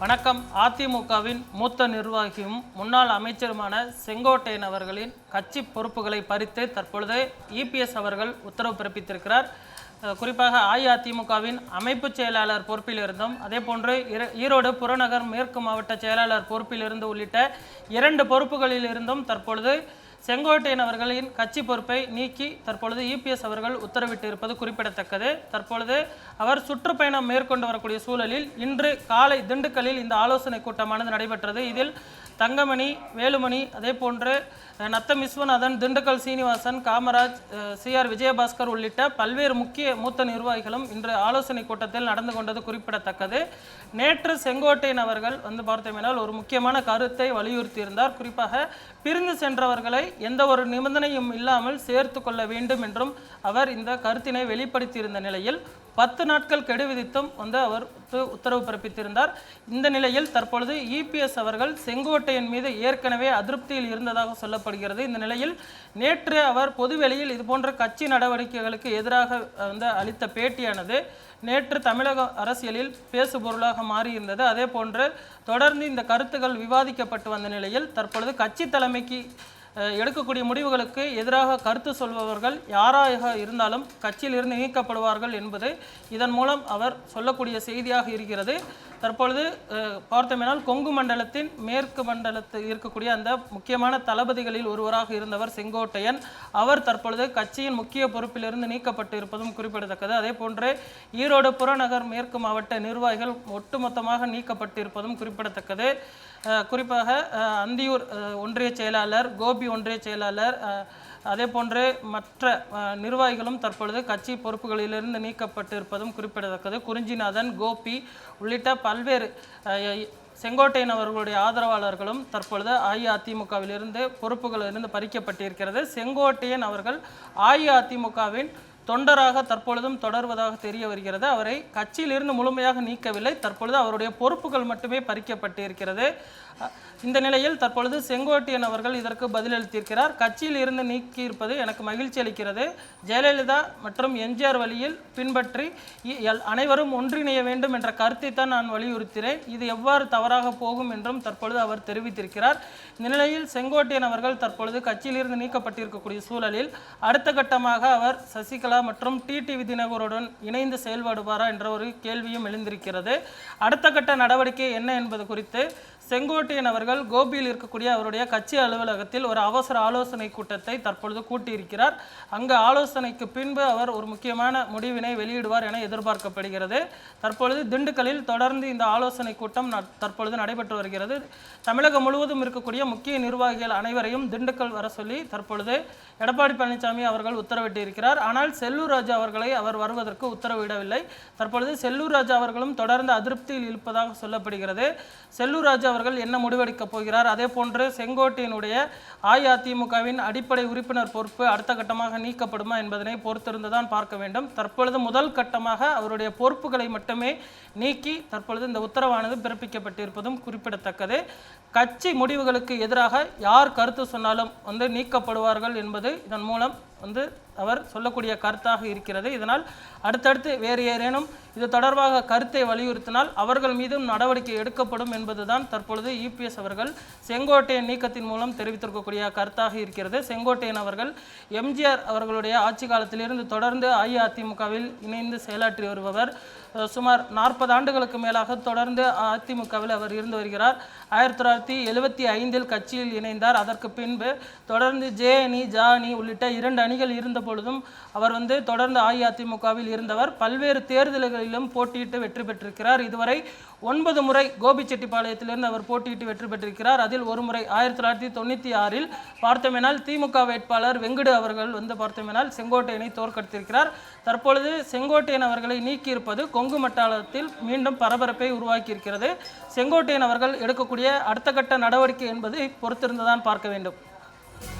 வணக்கம். அதிமுகவின் மூத்த நிர்வாகியும் முன்னாள் அமைச்சருமான செங்கோட்டையன் அவர்களின் கட்சி பொறுப்புகளை பறித்து தற்பொழுது இபிஎஸ் அவர்கள் உத்தரவு பிறப்பித்திருக்கிறார். குறிப்பாக அஇஅதிமுகவின் அமைப்பு செயலாளர் பொறுப்பில் இருந்தும் அதே போன்று ஈரோடு புறநகர் மேற்கு மாவட்ட செயலாளர் பொறுப்பில் இருந்து உள்ளிட்ட இரண்டு பொறுப்புகளில் இருந்தும் தற்பொழுது செங்கோட்டையன் அவர்களின் கட்சி பொறுப்பை நீக்கி தற்பொழுது இபிஎஸ் அவர்கள் உத்தரவிட்டு இருப்பது குறிப்பிடத்தக்கது. தற்பொழுது அவர் சுற்றுப்பயணம் மேற்கொண்டு வரக்கூடிய சூழலில் இன்று காலை திண்டுக்கல்லில் இந்த ஆலோசனை கூட்டமானது நடைபெற்றது. இதில் தங்கமணி வேலுமணி அதே போன்று நத்தம் விஸ்வநாதன் திண்டுக்கல் சீனிவாசன் காமராஜ் சிஆர் விஜயபாஸ்கர் உள்ளிட்ட பல்வேறு முக்கிய மூத்த நிர்வாகிகளும் இன்று ஆலோசனை கூட்டத்தில் நடந்து கொண்டது குறிப்பிடத்தக்கது. நேற்று செங்கோட்டையன் அவர்கள் வந்து பார்த்தோமேனால் ஒரு முக்கியமான கருத்தை வலியுறுத்தியிருந்தார். குறிப்பாக பிரிந்து சென்றவர்களை எந்த ஒரு நிபந்தனையும் இல்லாமல் சேர்த்து கொள்ள வேண்டும் என்றும் அவர் இந்த கருத்தினை வெளிப்படுத்தியிருந்த நிலையில் பத்து நாட்கள் கெடு விதித்தும் வந்து அவர் உத்து- உத்தரவு பிறப்பித்திருந்தார். இந்த நிலையில் தற்பொழுது இபிஎஸ் அவர்கள் செங்கோட்டையின் மீது ஏற்கனவே அதிருப்தியில் இருந்ததாக சொல்லப்படுகிறது. இந்த நிலையில் நேற்று அவர் பொதுவெளியில் இதுபோன்ற கட்சி நடவடிக்கைகளுக்கு எதிராக வந்து அளித்த பேட்டியானது நேற்று தமிழக அரசியலில் பேசு பொருளாக மாறியிருந்தது. அதே போன்று தொடர்ந்து இந்த கருத்துக்கள் விவாதிக்கப்பட்டு வந்த நிலையில் தற்பொழுது கட்சி தலைமைக்கு எடுக்கக்கூடிய முடிவுகளுக்கு எதிராக கருத்து சொல்பவர்கள் யாராக இருந்தாலும் கட்சியிலிருந்து நீக்கப்படுவார்கள் என்பது இதன் மூலம் அவர் சொல்லக்கூடிய செய்தியாக இருக்கிறது. தற்பொழுது பார்த்தோமேனால் கொங்கு மண்டலத்தின் மேற்கு மண்டலத்தில் இருக்கக்கூடிய அந்த முக்கியமான தளபதிகளில் ஒருவராக இருந்தவர் செங்கோட்டையன். அவர் தற்பொழுது கட்சியின் முக்கிய பொறுப்பிலிருந்து நீக்கப்பட்டு இருப்பதும் குறிப்பிடத்தக்கது. அதே போன்று ஈரோடு புறநகர் மேற்கு மாவட்ட நிர்வாகிகள் ஒட்டுமொத்தமாக நீக்கப்பட்டிருப்பதும் குறிப்பிடத்தக்கது. குறிப்பாக அந்தியூர் ஒன்றிய செயலாளர் கோபி ஒன்றிய செயலாளர் அதே போன்று மற்ற நிர்வாகிகளும் தற்பொழுது கட்சி பொறுப்புகளிலிருந்து நீக்கப்பட்டு இருப்பதும் குறிப்பிடத்தக்கது. குறிஞ்சிநாதன் கோபி உள்ளிட்ட பல்வேறு செங்கோட்டையன் அவர்களுடைய ஆதரவாளர்களும் தற்பொழுது அஇஅதிமுகவிலிருந்து பொறுப்புகளிலிருந்து பறிக்கப்பட்டிருக்கிறது. செங்கோட்டையன் அவர்கள் அஇஅதிமுகவின் தொண்டராக தற்பொழுதும் தொடர்வதாக தெரிய வருகிறது. அவரை கட்சியிலிருந்து முழுமையாக நீக்கவில்லை. தற்பொழுது அவருடைய பொறுப்புகள் மட்டுமே பறிக்கப்பட்டிருக்கிறது இருக்கிறது. இந்த நிலையில் தற்பொழுது செங்கோட்டையன் அவர்கள் இதற்கு பதிலளித்திருக்கிறார். கட்சியில் இருந்து நீக்கியிருப்பது எனக்கு மகிழ்ச்சி அளிக்கிறது. ஜெயலலிதா மற்றும் எம்ஜிஆர் வழியில் பின்பற்றி எல்- அனைவரும் ஒன்றிணைய வேண்டும் என்ற கருத்தை தான் நான் வலியுறுத்தினேன். இது எவ்வாறு தவறாக போகும் என்றும் தற்பொழுது அவர் தெரிவித்திருக்கிறார். இந்த நிலையில் செங்கோட்டையன் அவர்கள் தற்பொழுது கட்சியிலிருந்து நீக்கப்பட்டிருக்கக்கூடிய சூழலில் அடுத்த கட்டமாக அவர் சசிகலா மற்றும் டிடிவி தினகருடன் இணைந்து செயல்படுவாரா என்ற ஒரு கேள்வியும் எழுந்திருக்கிறது. அடுத்த கட்ட நடவடிக்கை என்ன என்பது குறித்து செங்கோட்டையன் அவர்கள் கோபியில் இருக்கக்கூடிய அவருடைய கட்சி அலுவலகத்தில் ஒரு அவசர ஆலோசனை கூட்டத்தை தற்பொழுது கூட்டியிருக்கிறார். அங்கு ஆலோசனைக்கு பின்பு அவர் ஒரு முக்கியமான முடிவினை வெளியிடுவார் என எதிர்பார்க்கப்படுகிறது. தற்பொழுது திண்டுக்கல்லில் தொடர்ந்து இந்த ஆலோசனை கூட்டம் தற்பொழுது நடைபெற்று வருகிறது. தமிழகம் முழுவதும் இருக்கக்கூடிய முக்கிய நிர்வாகிகள் அனைவரையும் திண்டுக்கல் வர சொல்லி தற்பொழுது எடப்பாடி பழனிசாமி அவர்கள் உத்தரவிட்டிருக்கிறார். ஆனால் செல்லூர் ராஜா அவர்களை அவர் வருவதற்கு உத்தரவிடவில்லை. தற்பொழுது செல்லூர் ராஜா அவர்களும் தொடர்ந்து அதிருப்தியில் இருப்பதாக சொல்லப்படுகிறது. செல்லூர் ராஜா அவர்கள் என்ன முடிவெடுக்கப் போகிறார்? அதே போன்று செங்கோட்டையினுடைய அஇஅதிமுகவின் அடிப்படை உறுப்பினர் பொறுப்பு அடுத்த கட்டமாக நீக்கப்படுமா என்பதனை பொறுத்திருந்து தான் பார்க்க வேண்டும். தற்பொழுது முதல் கட்டமாக அவருடைய பொறுப்புகளை மட்டுமே நீக்கி தற்பொழுது இந்த உத்தரவானது பிறப்பிக்கப்பட்டிருப்பதும் குறிப்பிடத்தக்கது. கட்சி முடிவுகளுக்கு எதிராக யார் கருத்து சொன்னாலும் வந்து நீக்கப்படுவார்கள் என்பது இதன் மூலம் வந்து அவர் சொல்லக்கூடிய கருத்தாக இருக்கிறது. இதனால் அடுத்தடுத்து வேறு ஏதேனும் இது தொடர்பாக கருத்தை வலியுறுத்தினால் அவர்கள் மீதும் நடவடிக்கை எடுக்கப்படும் என்பதுதான் தற்பொழுது இபிஎஸ் அவர்கள் செங்கோட்டையன் நீக்கத்தின் மூலம் தெரிவித்திருக்கக்கூடிய கருத்தாக இருக்கிறது. செங்கோட்டையன் அவர்கள் எம்ஜிஆர் அவர்களுடைய ஆட்சி காலத்திலிருந்து தொடர்ந்து அஇஅதிமுகவில் இணைந்து செயலாற்றி வருபவர். சுமார் நாற்பது ஆண்டுகளுக்கு மேலாக தொடர்ந்து அதிமுகவில் அவர் இருந்து வருகிறார். ஆயிரத்தி தொள்ளாயிரத்தி எழுபத்தி ஐந்தில் கட்சியில் இணைந்தார். அதற்கு பின்பு தொடர்ந்து ஜே அணி ஜா அணி உள்ளிட்ட இரண்டு அணிகள் இருந்த பொழுதும் அவர் வந்து தொடர்ந்து அஇஅதிமுகவில் இருந்தவர். பல்வேறு தேர்தல்களிலும் போட்டியிட்டு வெற்றி பெற்றிருக்கிறார். இதுவரை ஒன்பது முறை கோபிச்செட்டிப்பாளையத்திலிருந்து அவர் போட்டியிட்டு வெற்றி பெற்றிருக்கிறார். அதில் ஒரு முறை ஆயிரத்தி தொள்ளாயிரத்தி தொண்ணூற்றி ஆறில் பார்த்தோமேனால் திமுக வேட்பாளர் வெங்கடு அவர்கள் வந்து பார்த்தோமேனால் செங்கோட்டையனை தோற்கடித்திருக்கிறார். தற்பொழுது செங்கோட்டையன் அவர்களை நீக்கியிருப்பது கொங்கு மண்டலத்தில் மீண்டும் பரபரப்பை உருவாக்கியிருக்கிறது. செங்கோட்டையன் அவர்கள் எடுக்கக்கூடிய அடுத்த கட்ட நடவடிக்கை என்பதை பொறுத்திருந்துதான் பார்க்க வேண்டும்.